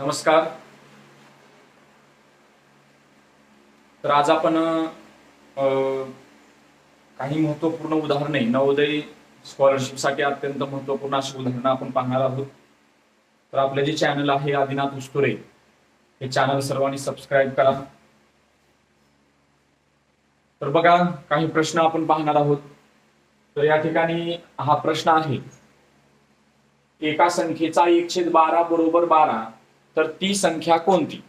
नमस्कार. तर आज आपण काही महत्त्वपूर्ण उदाहरणे नवोदय स्कॉलरशिपसाठी अत्यंत महत्त्वपूर्ण अशी उदाहरणं आपण पाहणार आहोत. तर आपलं जे चॅनल आहे आदिनाथ उस्तुरे हे चॅनल सर्वांनी सबस्क्राईब करा. तर बघा काही प्रश्न आपण पाहणार आहोत. तर या ठिकाणी हा प्रश्न आहे. एका संख्येचा एकशे बारा बरोबर बारा. तर ती संख्या कोणती?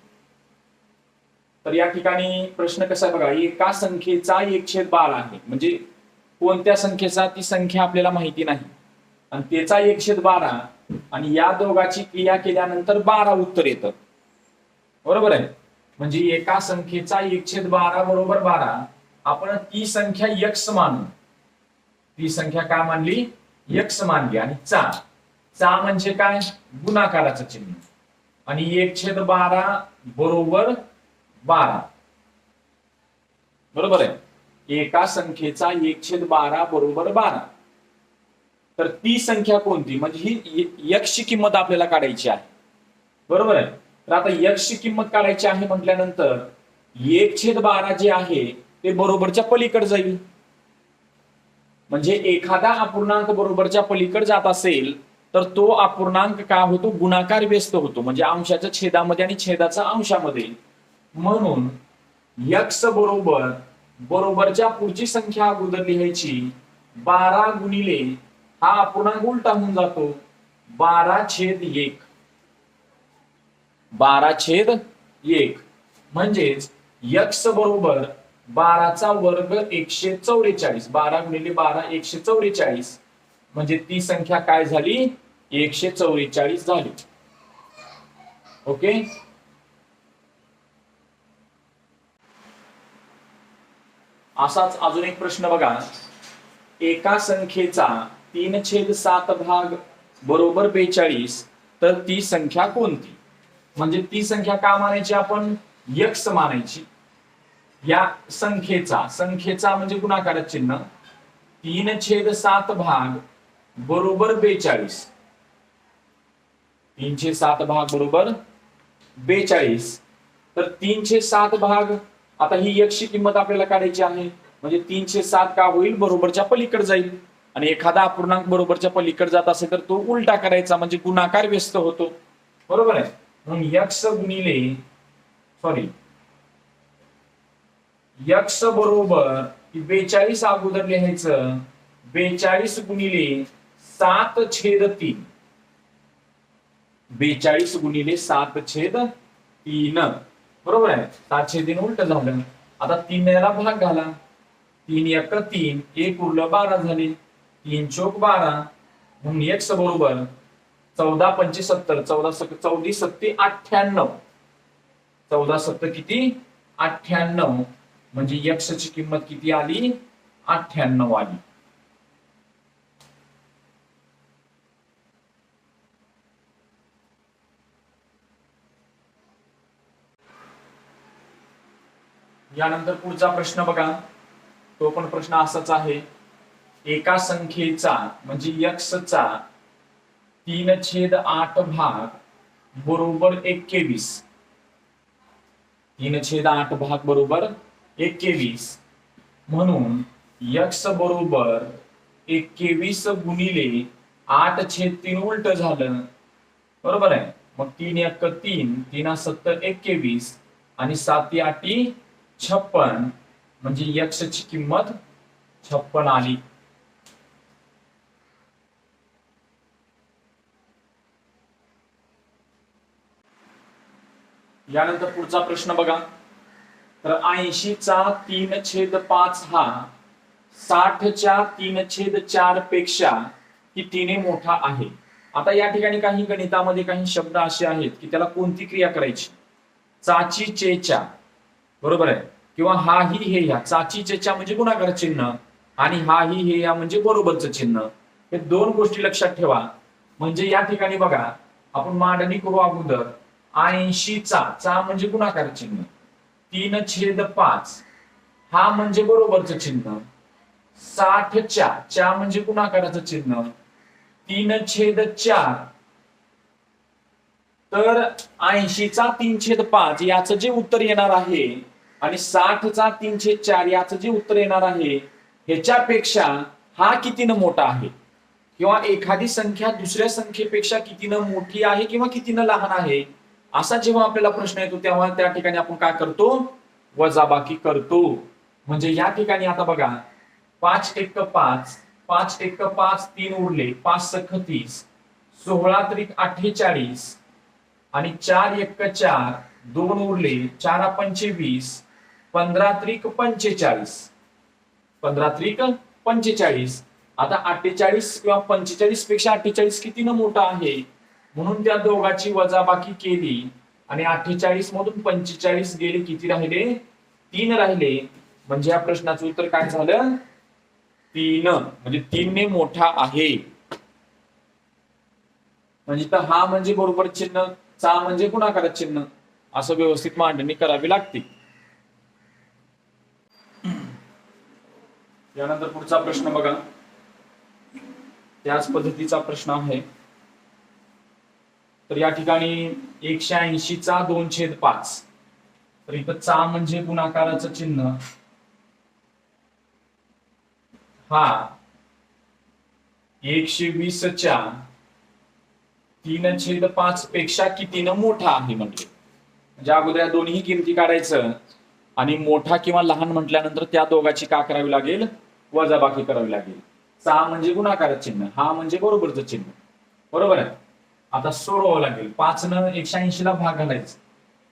तर या ठिकाणी प्रश्न कसा आहे बघा एका संख्येचा एक छेद बारा आहे. म्हणजे कोणत्या संख्येचा? ती संख्या आपल्याला माहिती नाही. आणि त्याचा एक छेद बारा आणि या दोघाची क्रिया केल्यानंतर बारा उत्तर येतं. बरोबर आहे? म्हणजे एका संख्येचा एक छेद बारा बरोबर बारा आपण ती संख्या यक्ष मानू. ती संख्या काय मानली? यक्ष मानली. आणि चा चा म्हणजे काय? गुणाकाराचं चिन्ह. आणि एक छेद बारा बरोबर बारा. बरोबर आहे? एका संख्येचा एक छेद बारा बरोबर बारा. तर ती संख्या कोणती? म्हणजे ही यक्षची किंमत आपल्याला काढायची आहे. बरोबर आहे? तर आता यक्षची किंमत काढायची आहे म्हटल्यानंतर एक छेद बारा जे आहे ते बरोबरच्या पलीकडे जाईल. म्हणजे एखादा अपूर्णांक बरोबरच्या पलीकडे जात असेल तर तो अपूर्णांक काय होतो? गुणाकार व्यस्त होतो. म्हणजे अंशाच्या छेदामध्ये आणि छेदाचा अंशामध्ये. म्हणून यक्स बरोबर बरोबरच्या पुढची संख्या अगोदर लिहायची. बारा गुणिले हा अपूर्णांक उलटा होऊन जातो. बारा छेद एक. बारा छेद एक. म्हणजेच यक्स बरोबर बाराचा वर्ग एकशे चौवेचाळीस बारा गुणिले बारा एकशे चौवेचाळीस म्हणजे ती संख्या काय झाली? एकशे चौवेचाळीस झाली. ओके? असाच अजून एक प्रश्न बघा. एका संख्येचा तीन छेद सात भाग बरोबर बेचाळीस तर ती संख्या कोणती? म्हणजे ती संख्या का मानायची आपण? यक्स मानायची. या संख्येचा संख्येचा म्हणजे गुणाकारक चिन्ह तीन छेद सात भाग बरोबर बेचाळीस. तीनशे सात भाग बरोबर बेचाळीस. तर तीनशे सात भाग आता ही एकशी किंमत आपल्याला काढायची आहे. म्हणजे तीनशे सात का होईल? बरोबरच्या पलीकडे जाईल. आणि एखादा अपूर्णांक बरोबरच्या पलीकडे जात असेल तर तो उलटा करायचा म्हणजे गुणाकार व्यस्त होतो. बरोबर आहे? म्हणून यक्ष गुणिले सॉरी यक्ष बरोबर बेचाळीस अगोदर लिहायचं बेचाळीस गुणिले सात छेद तीन. बेचाळीस गुणिले सात छेद तीन. बरोबर आहे? सात छेद तीन उलट झालं. आता तीन याला भाग घाला. तीन एक तीन. एक उरलं बारा झाले. तीन चोक बारा. म्हणून एक्स बरोबर. चौदा पंचे सत्तर. चौदा सत्तर चौदी सत्ते अठ्ठ्याण्णव. चौदा सत्तर किती? अठ्ठ्याण्णव. म्हणजे यक्षची किंमत किती आली? अठ्ठ्याण्णव आली. यानंतर पुढचा प्रश्न बघा. तो पण प्रश्न असाच आहे. एका संख्येचा म्हणजे यक्षचा तीन छेद आठ भाग बरोबर एक्केवीस तीन छेद आठ भाग बरोबर एक्केवीस म्हणून यक्ष बरोबर एक्केवीस गुणिले आठ छेद तीन उलट झालं. बरोबर आहे. मग तीन एक तीन तीन सत्तर एक्केवीस आणि सात आठी छप्पन म्हणजे यक्षची किंमत छप्पन आली. यानंतर पुढचा प्रश्न बघा. तर ऐंशीचा तीन छेद पाच हा साठच्या तीन छेद चारपेक्षा कितीने मोठा आहे? आता या ठिकाणी काही गणितामध्ये काही शब्द असे आहेत की त्याला कोणती क्रिया करायची? चाची चेच्या बरोबर आहे? किंवा हा ही हे ह्या चाची चेच्या म्हणजे गुणाकार चिन्ह आणि हा ही हे या म्हणजे बरोबरचं चिन्ह. हे दोन गोष्टी लक्षात ठेवा. म्हणजे या ठिकाणी बघा आपण मांडणी करू अगोदर. ऐंशीचा चा म्हणजे गुणाकार चिन्ह. तीन छेद पाच हा म्हणजे बरोबरचं चिन्ह. साठ च्या म्हणजे गुणाकाराचं चिन्ह. तीन छेद चार. तर ऐंशीचा तीन छेद पाच याचं जे उत्तर येणार आहे आणि साठचा तीनशे चार याचं जे उत्तर येणार आहे ह्याच्यापेक्षा हा कितीनं मोठा आहे? किंवा एखादी संख्या दुसऱ्या संख्येपेक्षा कितीनं मोठी आहे किंवा कितीनं लहान आहे? असा जेव्हा आपल्याला प्रश्न येतो तेव्हा त्या ठिकाणी आपण काय करतो? वजाबाकी करतो. म्हणजे या ठिकाणी आता बघा पाच एक पाच पाच एक पाच तीन उरले पाच सख तीस सोळा त्रिक अठ्ठेचाळीस आणि चार एक चार दोन उरले चार पंचवीस पंधरा त्रिक पंचेचाळीस. पंधरा त्रिक पंचेचाळीस. आता अठ्ठेचाळीस किंवा पंचेचाळीसपेक्षा अठ्ठेचाळीस कितीनं मोठा आहे? म्हणून त्या दोघाची वजाबाकी केली. आणि अठ्ठेचाळीस मधून पंचेचाळीस गेले किती राहिले? तीन राहिले. म्हणजे या प्रश्नाचं उत्तर काय झालं? तीन. म्हणजे तीनने मोठा आहे. म्हणजे तर हा म्हणजे बरोबर चिन्ह चा म्हणजे गुणाकारात चिन्ह. असं व्यवस्थित मांडणी करावी लागते. यानंतर पुढचा प्रश्न बघा. त्याच पद्धतीचा प्रश्न आहे. तर या ठिकाणी एकशे ऐंशीचा दोन छेद पाच. तर इथं चा म्हणजे गुणाकाराचं चिन्ह. हा. एकशे वीसच्या तीन छेद पाच पेक्षा कितीनं मोठा आहे म्हणजे म्हणजे अगोदर या दोन्ही किमती काढायचं. आणि मोठा किंवा लहान म्हटल्यानंतर त्या दोघाची का करावी लागेल? वजाबाकी करावी लागेल. सहा म्हणजे गुणाकार चिन्ह हा म्हणजे बरोबरचं चिन्ह. बरोबर आहे? आता सोडवावं लागेल. पाच न एकशे ऐंशी ला भाग घालायचं.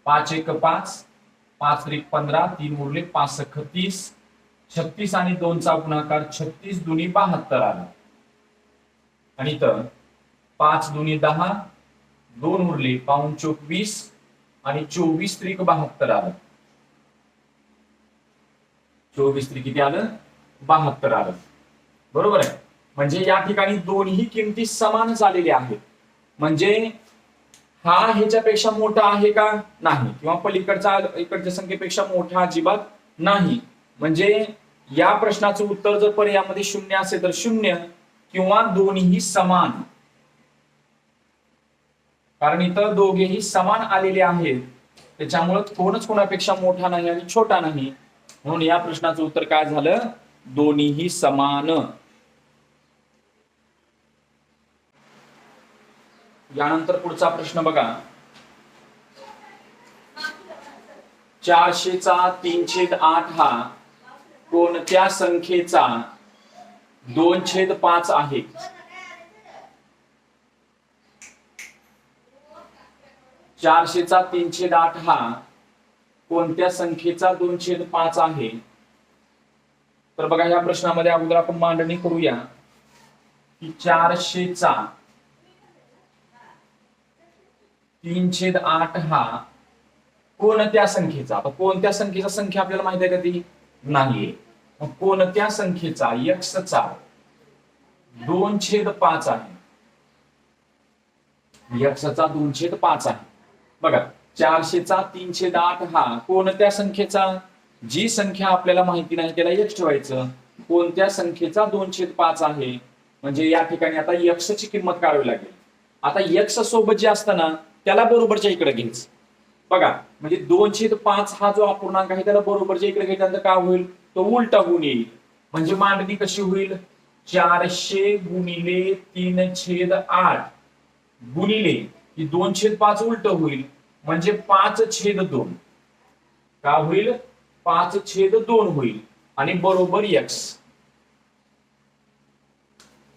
पाच एक पाच पाच त्रिक पंधरा तीन उरले पाच सख तीस छत्तीस आणि दोनचा गुणाकार छत्तीस दुनी बहात्तर आला. आणि तर पाच दुनी दहा दोन उरले पाऊन चोवीस आणि चोवीस त्रिक बहात्तर आलं. चोवीस त्रिक किती आलं बहात्तर आलं. बरोबर आहे? म्हणजे या ठिकाणी दोन्ही किमती समान झालेल्या आहेत. म्हणजे हा ह्याच्यापेक्षा मोठा आहे का? नाही. किंवा पलीकडचा इकडच्या संख्येपेक्षा मोठा अजिबात नाही. म्हणजे या प्रश्नाचं उत्तर जर पर्यायामध्ये शून्य असेल तर शून्य किंवा दोन्ही समान. कारण इथं दोघेही समान आलेले आहेत. त्याच्यामुळे कोणच कोणापेक्षा मोठा नाही आणि छोटा नाही. म्हणून या प्रश्नाचं उत्तर काय झालं? दोन्हीही समान. यानंतर पुढचा प्रश्न बघा. चारशेचा तीनशेद आठ हा कोणत्या संख्येचा दोन छेद पाच आहे? चारशेचा तीनशेद आठ हा कोणत्या संख्येचा दोन छेद पाच आहे? तर बघा या प्रश्नामध्ये अगोदर आपण मांडणी करूया. की चारशेचा तीन छेद आठ हा कोणत्या संख्येचा? आता कोणत्या संख्येचा संख्या आपल्याला माहिती आहे का ती? नाहीये. मग कोणत्या संख्येचा यक्षचा दोन छेद पाच आहे? यक्षचा दोन छेद पाच आहे. बघा चारशेचा तीनशे छेद हा. कोणत्या संख्येचा? जी संख्या आपल्याला माहिती नाही त्याला यक्ष ठेवायचं. कोणत्या संख्येचा? दोनशे पाच आहे. म्हणजे या ठिकाणी आता यक्षची किंमत काढावी लागेल. आता यक्ष सोबत जे असतं ना त्याला बरोबरच्या इकडे घ्यायचं. बघा म्हणजे दोनशे पाच हा जो अपूर्णांक आहे त्याला बरोबरच्या इकडे घेतल्यानंतर काय होईल? तो उलटा होऊन येईल. म्हणजे मांडणी कशी होईल? चारशे गुणिले तीन छेद आठ. गुणिले ही दोन छेद पाच उलट होईल. म्हणजे पाच छेद दोन. का होईल? पाच छेद दोन होईल. आणि बरोबर एक्स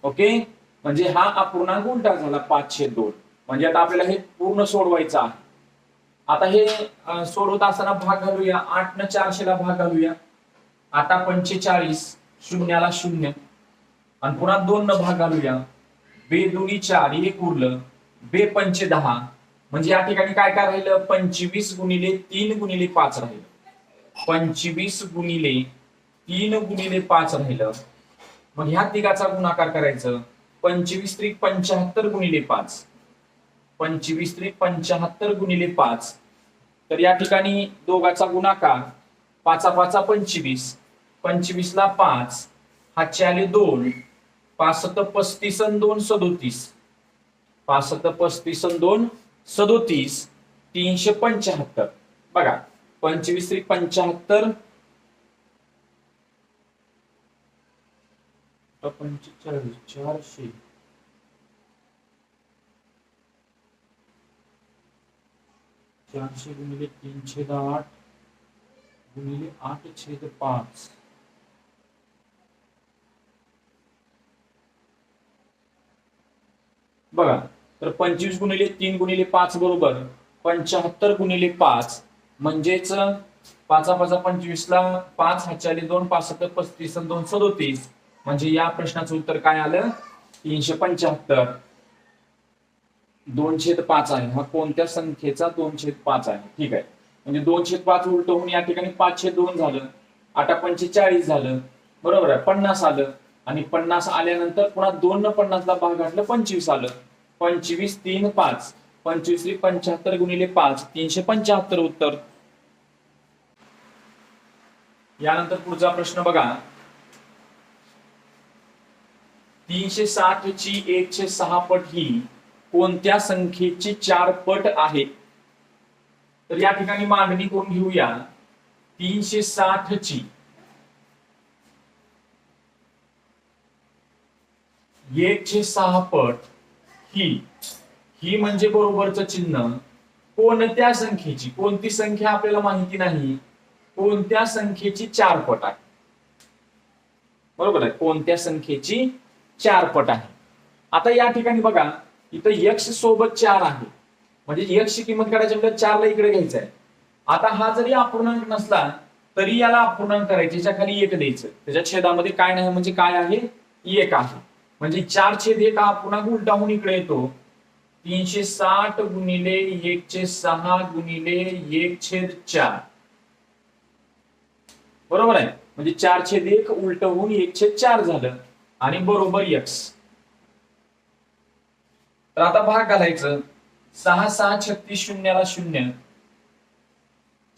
ओके? म्हणजे हा अपूर्णांक उलटा झाला पाच छेद दोन. म्हणजे आता आपल्याला हे पूर्ण सोडवायचं आहे. आता हे सोडवत असताना भाग घालूया. आठ न चारशेला भाग घालूया. आता पंचेचाळीस शून्याला शून्य. आणि पुन्हा दोन न भाग घालूया. बे दुनी चार एक उरलं. बे पंचे दहा. म्हणजे या ठिकाणी काय काय राहिलं? पंचवीस गुणिले तीन गुणिले पाच राहिलं. पंचवीस गुणिले तीन गुणिले पाच राहिलं. मग ह्या तिघाचा गुणाकार करायचं. पंचवीस त्रिक पंचाहत्तर गुणिले पाच. पंचवीस त्रिक पंचाहत्तर गुणिले पाच. तर या ठिकाणी दोघाचा गुणाकार पाचा पाचा पंचवीस पंचवीस ला पाच हातचे आले दोन पासत पस्तीस दोन सदोतीस. पासत पस्तीस दोन सदोतीस तीनशे पंच्याहत्तर. बघा पंचवीस त्रिक पंच्याहत्तर. पंचेचाळीस चारशे. चारशे गुणिले तीनशे आठ. गुणिले आठ छेद पाच. बघा तर पंचवीस गुणिले तीन गुणिले पाच बरोबर पंच्याहत्तर गुणिले पाच. म्हणजेच पाचा पाचा पंचवीसला पाच हाच्याले दोन पासष्ट पस्तीस दोन सदोतीस. म्हणजे या प्रश्नाचं उत्तर काय आलं? तीनशे पंच्याहत्तर. दोन छेद पाच आहे. हा कोणत्या संख्येचा दोन छेद पाच आहे? ठीक आहे. म्हणजे दोन छेद पाच उलट होऊन या ठिकाणी पाच छेद दोन झालं. आठा पंचेचाळीस झालं. बरोबर आहे. पन्नास आलं. आणि पन्नास आल्यानंतर पुन्हा दोन न पन्नासला भाग घातलं पंचवीस आलं. पंचवीस तीन पाच. पंचवीस पंच्याहत्तर गुणिले पाच तीनशे पंच्याहत्तर उत्तर. यानंतर पुढचा प्रश्न बघा. तीनशे साठ ची एकशे सहा पट ही कोणत्या संख्येची चार पट आहे? तर या ठिकाणी मागणी करून घेऊया. तीनशे साठ ची. एकशे सहा पट. ही ही म्हणजे बरोबरचं चिन्ह. कोणत्या संख्येची कोणती संख्या आपल्याला माहिती नाही कोणत्या संख्येची चार पट आहे? बरोबर आहे? कोणत्या संख्येची चार पट आहे? आता या ठिकाणी बघा इथं यक्ष सोबत चार आहे. म्हणजे यक्ष किंमत काढायची म्हणजे चारला इकडे घ्यायचं आहे आता हा जरी अपूर्णांक नसला तरी याला अपूर्णांक करायचे याच्या खाली एक द्यायचं. त्याच्या छेदामध्ये काय नाही म्हणजे काय आहे? एक आहे. म्हणजे चार छेद एक हा पुन्हा उलटा होऊन इकडे येतो. तीनशे साठ गुणिले एकशे सहा गुणिले एक छेद चार. बरोबर आहे? म्हणजे चार छेद एक उलट होऊन एक छेद चार झालं आणि बरोबर यक्स. तर आता भाग घालायचं. सहा सहा छत्तीस शून्याला शून्य.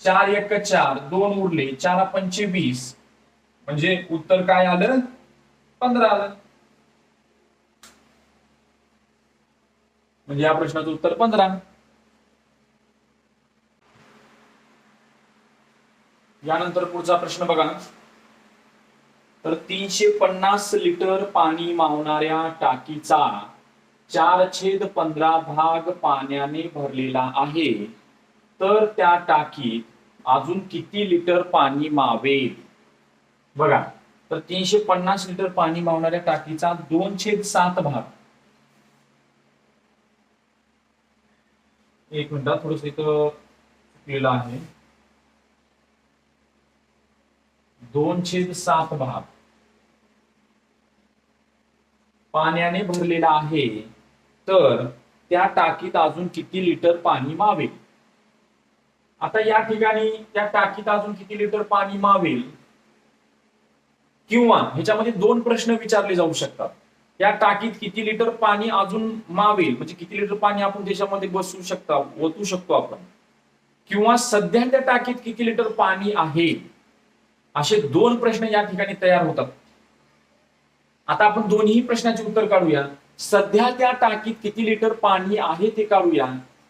चार एक चार दोन उरले. चार पंचे वीस म्हणजे उत्तर काय आलं? पंधरा आलं. म्हणजे या प्रश्नाचं उत्तर पंधरा. यानंतर पुढचा प्रश्न बघा. तर तीनशे पन्नास लिटर पाणी मावणाऱ्या टाकीचा चार छेद पंधरा भाग पाण्याने भरलेला आहे. तर त्या टाकीत अजून किती लिटर पाणी मावेल? बघा. तर तीनशे पन्नास लिटर पाणी मावणाऱ्या टाकीचा दोन छेद सात भाग. एक मिनिटात थोडस इथं चुकलेलं आहे. दोन छेद सात भाग. पाण्याने भरलेला आहे. तर त्या टाकीत अजून किती लिटर पाणी मावेल? आता या ठिकाणी त्या टाकीत अजून किती लिटर पाणी मावेल? किंवा ह्याच्यामध्ये दोन प्रश्न विचारले जाऊ शकतात. या टाकीत किती लिटर पाणी अजून मावेल? म्हणजे किती लिटर पाणी आपण देशामध्ये बसू शकता ओतू शकतो आपण? किंवा सध्या त्या टाकीत किती लिटर पाणी आहे? असे दोन प्रश्न या ठिकाणी तयार होतात. आता आपण दोन्ही प्रश्नाचे उत्तर काढूया. सध्या त्या टाकीत किती लिटर पाणी आहे ते काढूया.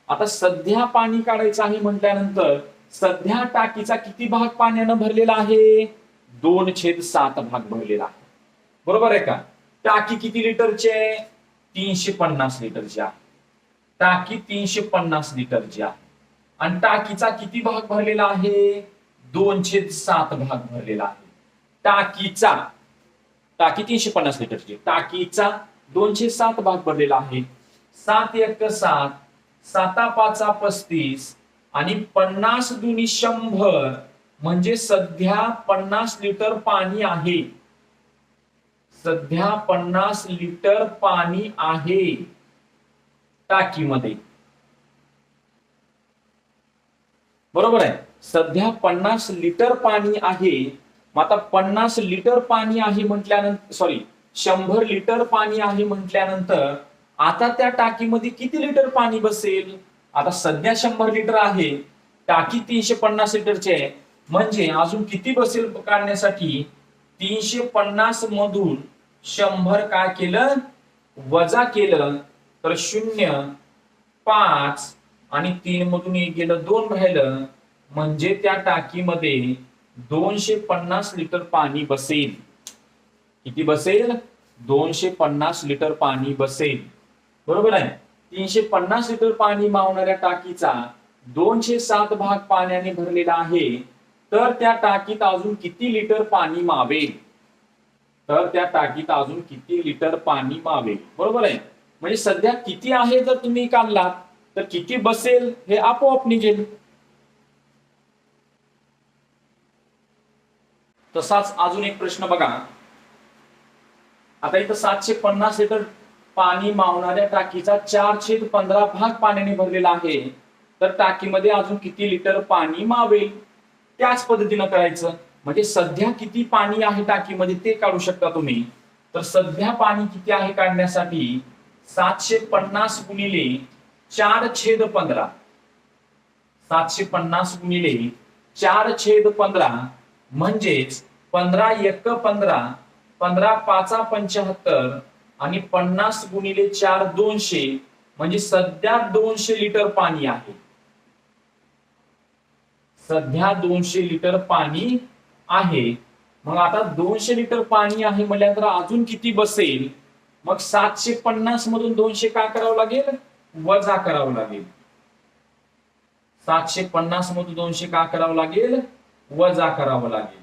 आता सध्या पाणी काढायचं आहे म्हटल्यानंतर सध्या टाकीचा किती भाग पाण्यानं भरलेला आहे? दोन छेद सात भाग भरलेला आहे. बरोबर आहे का? टाकी किती लिटरची आहे? तीनशे पन्नास लिटरची आहे. टाकी तीनशे पन्नास लिटरची आहे. आणि टाकीचा किती भाग भरलेला आहे? दोनशे सात भाग भरलेला आहे. टाकीचा टाकी तीनशे पन्नास लिटरची टाकीचा दोनशे सात भाग भरलेला आहे. सात एक सात साता पाचा पस्तीस आणि पन्नास दुनी शंभर म्हणजे सध्या पन्नास लिटर पाणी आहे. सध्या पन्नास लिटर पाणी आहे टाकीमध्ये. बरोबर आहे? सध्या पन्नास लिटर पाणी आहे. मग आता पन्नास लिटर पाणी आहे म्हटल्यानंतर सॉरी शंभर लिटर पाणी आहे म्हटल्यानंतर आता त्या टाकीमध्ये किती लिटर पाणी बसेल? आता सध्या शंभर लिटर आहे. टाकी तीनशे पन्नास लिटरची आहे. म्हणजे अजून किती बसेल काढण्यासाठी? तीनशे पन्नास मधून शंभर काय केलं? वजा केलं तर शून्य पाच आणि तीन मधून एक गेलं दोन राहिलं. म्हणजे त्या टाकीमध्ये दोनशे पन्नास लिटर पाणी बसेल. किती बसेल? दोनशे पन्नास लिटर पाणी बसेल. बरोबर आहे? तीनशे पन्नास लिटर पाणी मावणाऱ्या टाकीचा दोनशे सात भाग पाण्याने भरलेला आहे. तर त्या टाकीत अजून किती लिटर पाणी मावेल? तर त्या टाकीत अजून किती लिटर पाणी मावेल बरोबर आहे? म्हणजे सध्या किती आहे जर तुम्ही काढलात तर किती बसेल हे आपोआप निघेल. तसाच अजून एक प्रश्न बघा. आता इथं सातशे पन्नास लिटर पाणी मावणाऱ्या टाकीचा चार पंधरा भाग पाण्याने भरलेला आहे. तर टाकीमध्ये अजून किती लिटर पाणी मावेल? त्याच पद्धतीनं करायचं. म्हणजे सध्या किती पाणी आहे टाकीमध्ये ते काढू शकता तुम्ही. तर सध्या पाणी किती आहे काढण्यासाठी सातशे पन्नास गुणिले चार छेद पंधरा. सातशे पन्नास गुणिले चार छेद पंधरा म्हणजेच पंधरा एक पंधरा पंधरा पाचा पंच्याहत्तर आणि पन्नास गुणिले चार दोनशे म्हणजे सध्या दोनशे लिटर पाणी आहे. सध्या दोनशे लिटर पाणी आहे. मग आता दोनशे लिटर पाणी आहे म्हटल्यानंतर अजून किती बसेल? मग सातशे पन्नास मधून दोनशे काय करावं लागेल? वजा करावं लागेल. सातशे पन्नास मधून दोनशे का करावं लागेल? वजा करावं लागेल.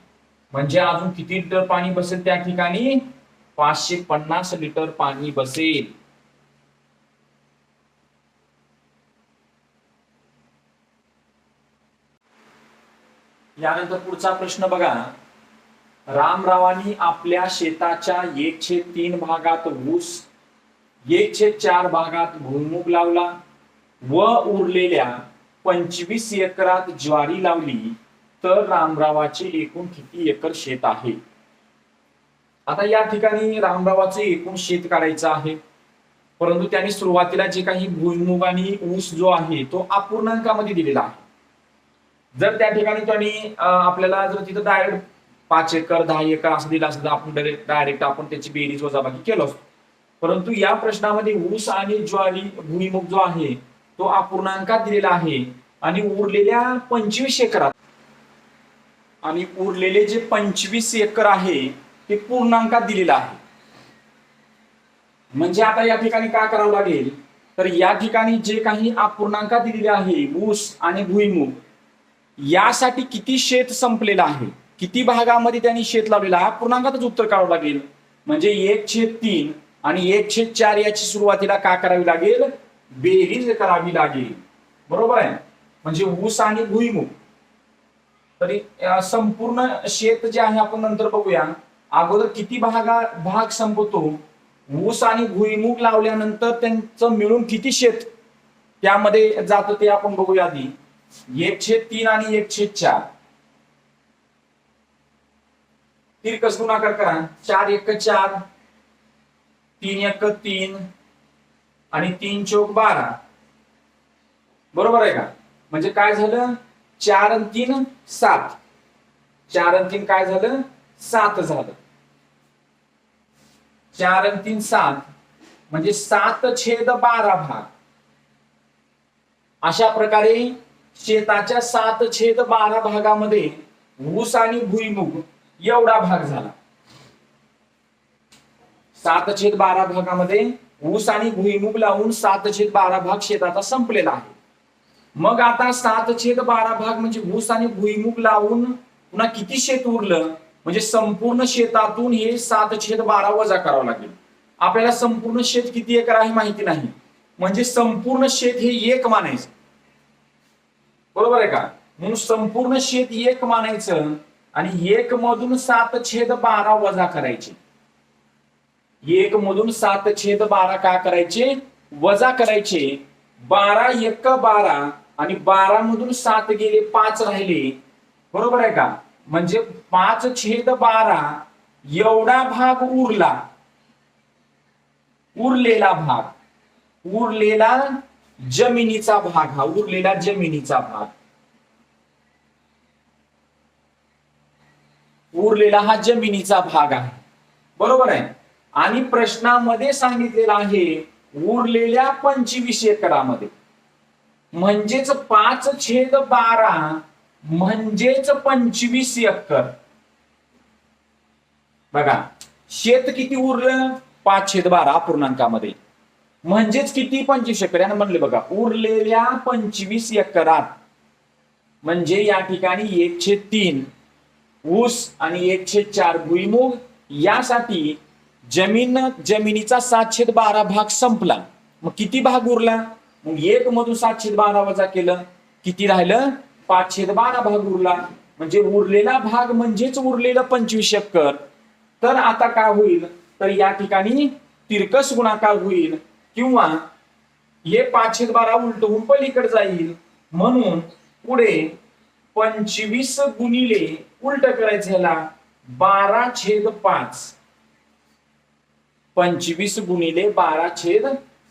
म्हणजे अजून किती लिटर पाणी बसेल त्या ठिकाणी? पाचशे पन्नास लिटर पाणी बसेल. यानंतर पुढचा प्रश्न बघा. रामरावांनी आपल्या शेताच्या एक छेद तीन भागात ऊस एक छेद चार भागात भुईमुग लावला व उरलेल्या पंचवीस एकरात ज्वारी लावली. तर रामरावाचे एकूण किती एकर शेत आहे? आता या ठिकाणी रामरावाचे एकूण शेत काढायचं आहे. परंतु त्यांनी सुरुवातीला जे काही भुईमुग आणि ऊस जो आहे तो अपूर्णांकामध्ये दिलेला आहे. जर त्या ठिकाणी त्यांनी आपल्याला जर तिथं डायरेक्ट पाच एकर दहा एकर असं दिलं असतं आपण डायरेक्ट डायरेक्ट आपण त्याची बेरीज वजाबाकी केलो असतो. परंतु या प्रश्नामध्ये ऊस आणि ज्वारी भुईमुग जो आहे तो अपूर्णांकात दिलेला आहे आणि उरलेल्या पंचवीस एकरात आणि उरलेले जे पंचवीस एकर आहे ते पूर्णांकात दिलेलं आहे. म्हणजे आता या ठिकाणी काय करावं लागेल? तर या ठिकाणी जे काही अपूर्णांकात दिलेले आहे ऊस आणि भुईमुग यासाठी किती शेत संपलेलं आहे? किती भागामध्ये त्यांनी शेत लावलेलं आहे? पूर्णांकातच उत्तर काढावं लागेल. म्हणजे एक छेद तीन आणि एक छेद चार याची सुरुवातीला काय करावी लागेल? बेरीज करावी लागेल. बरोबर आहे? म्हणजे ऊस आणि भुईमुग. तरी संपूर्ण शेत जे आहे आपण नंतर बघूया. अगोदर किती भागा भाग संपतो? ऊस आणि भुईमुग लावल्यानंतर त्यांचं मिळून किती शेत त्यामध्ये जातं ते आपण बघूया आधी. एक छेद तीन आणि एक छेद चार. तिरकस गुणाकार करा. चार एक चार तीन एक तीन आणि तीन चौक बारा. बरोबर आहे का? म्हणजे काय झालं? चार आणि तीन सात. चार आणि तीन काय झालं? सात झालं. चार आणि तीन सात. म्हणजे सात छेद बारा भाग. अशा प्रकारे शेताच्या सात छेद बारा भागामध्ये ऊस आणि भुईमुग एवढा भाग झाला. सात छेद बारा भागामध्ये ऊस आणि भुईमुग लावून सात छेद बारा भाग शेताचा संपलेला आहे. मग आता सात छेद बारा भाग म्हणजे ऊस आणि भुईमुग लावून पुन्हा किती शेत उरलं? म्हणजे संपूर्ण शेतातून हे सात छेद बारा वजा करावं लागेल. आपल्याला संपूर्ण शेत किती एकर आहे माहिती नाही. म्हणजे संपूर्ण शेत हे एक मानायचं. बरोबर आहे का? म्हणून संपूर्ण शेत एक मानायचं आणि एक मधून सात छेद बारा वजा करायचे. एक मधून सात छेद बारा काय करायचे? वजा करायचे. बारा एक बारा आणि बारा मधून सात गेले पाच राहिले. बरोबर आहे का? म्हणजे पाच छेद बारा एवढा भाग उरला. उरलेला भाग. उरलेला जमिनीचा भाग हा उरलेला जमिनीचा भाग. उरलेला हा जमिनीचा भाग आहे. बरोबर आहे? आणि प्रश्नामध्ये सांगितलेलं आहे उरलेल्या पंचवीस एकरामध्ये म्हणजेच पाच छेद बारा म्हणजेच पंचवीस एकर. बघा शेत किती उरलं? पाच छेद बारा पूर्णांकामध्ये. म्हणजेच किती? पंचवीस एकर. यानं म्हणले बघा उरलेल्या पंचवीस एकरात म्हणजे या ठिकाणी एकशे तीन ऊस आणि एकशे चार भुईमुग यासाठी जमीन जमिनीचा सातशे बारा भाग संपला. मग किती भाग उरला? मग एक मधून सातशे बारा वजा केलं. किती राहिलं? पाचशे बारा भाग उरला. म्हणजे उरलेला भाग म्हणजेच उरलेलं पंचवीस एकर. तर आता काय होईल? तर या ठिकाणी तिरकस गुणाकार होईल. किंवा हे पाचशे बारा उलटवून पलीकडे जाईल. म्हणून पुढे पंचवीस गुणिले उलट करायचं ह्याला बारा छेद पाच. पंचवीस गुणिले बारा छेद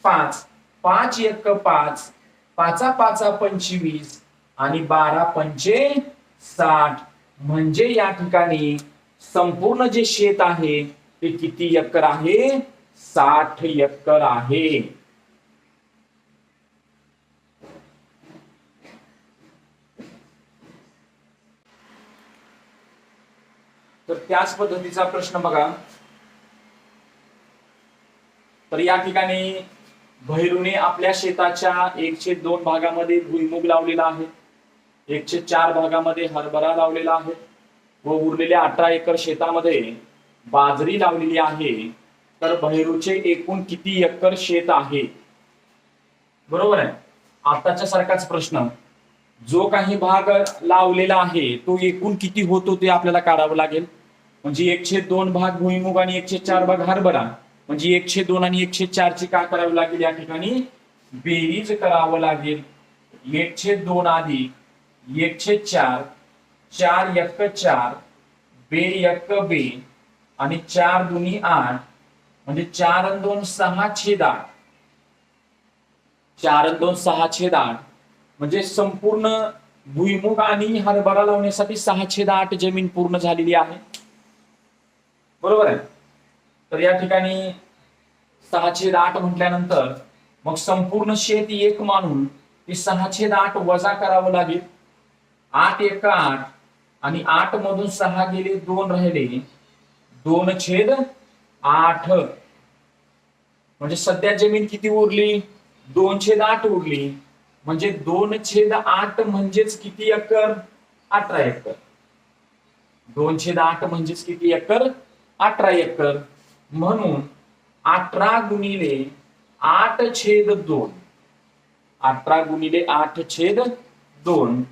पाच. पाच एक पाच. पाचा पाचा पंचवीस आणि बारा पंचे साठ. म्हणजे या ठिकाणी संपूर्ण जे शेत आहे ते किती एकर आहे? साठ एकर आहे. तर त्याच पद्धतीचा प्रश्न बघा. तर या ठिकाणी भैरूने आपल्या शेताच्या एकशे दोन भागामध्ये भुईमुग लावलेला आहे. एकशे चार भागामध्ये हरभरा लावलेला आहे. व उरलेल्या अठरा एकर शेतामध्ये बाजरी लावलेली आहे. तर भैरूचे एकूण किती एकर शेत आहे? बरोबर आहे. आताच्या सारखाच प्रश्न. जो काही भाग लावलेला आहे तो एकूण किती होतो ते आपल्याला काढावं लागेल? म्हणजे एकशे दोन भाग भुईमुग आणि एकशे चार भाग हरभरा. म्हणजे एकशे दोन आणि एकशे चार ची काय करावी लागेल? या ठिकाणी बेरीज करावं लागेल. एकशे दोन आधी एकशे चार चार एक चार बे एक बे आणि चार दुनी आठ म्हणजे चार आणि दोन सहा छेद आठ चार आणि दोन सहा छेद आठ म्हणजे संपूर्ण भुईमुग आणि हरभरा लावण्यासाठी सहा छेद आठ जमीन पूर्ण झालेली आहे. बरोबर आहे? तर या ठिकाणी सहा छेद आठ म्हटल्यानंतर मग संपूर्ण शेत एक मानून ती सहा छेद आठ वजा करावं लागेल. आठ एक आठ आणि आठ मधून सहा गेले दोन राहिले. दोन छेद आठ. म्हणजे सध्या जमीन किती उरली? दोन छेद आठ उरली. म्हणजे दोन छेद आठ म्हणजेच किती एकर? अठरा एकर. दोन छेद आठ म्हणजेच किती एकर? अठरा एकर. म्हणून अठरा गुणिले आठ छेद दोन. अठरा गुणिले आठ छेद दोन.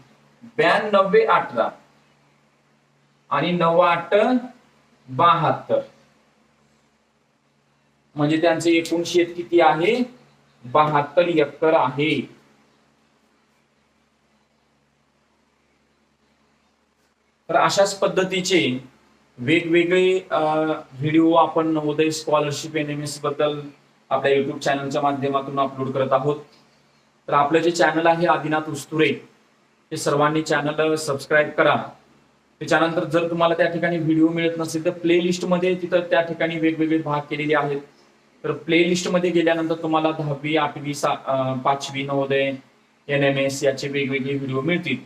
ब्याण्णवे अठरा. आणि नऊ आठ बहात्तर. म्हणजे त्यांचे एकूण शेत किती आहे? बहात्तर एकर आहे. तर अशाच पद्धतीचे वेगवेगळे व्हिडिओ आपण नवोदय स्कॉलरशिप एन एम एसबद्दल आपल्या युट्यूब चॅनलच्या माध्यमातून अपलोड करत आहोत. तर आपलं जे चॅनल आहे आदिनाथ उस्तुरे ते सर्वांनी चॅनल सबस्क्राईब करा. त्याच्यानंतर जर तुम्हाला त्या ठिकाणी व्हिडिओ मिळत नसेल तर प्ले मध्ये तिथं त्या ठिकाणी वेगवेगळे भाग केलेले आहेत. तर प्ले मध्ये गेल्यानंतर तुम्हाला दहावी आठवी सा पाचवी नवोदय एन एम एस याचे वेगवेगळे व्हिडिओ मिळतील.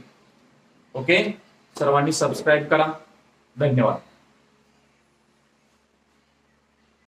ओके सर्वांनी सबस्क्राईब करा. धन्यवाद.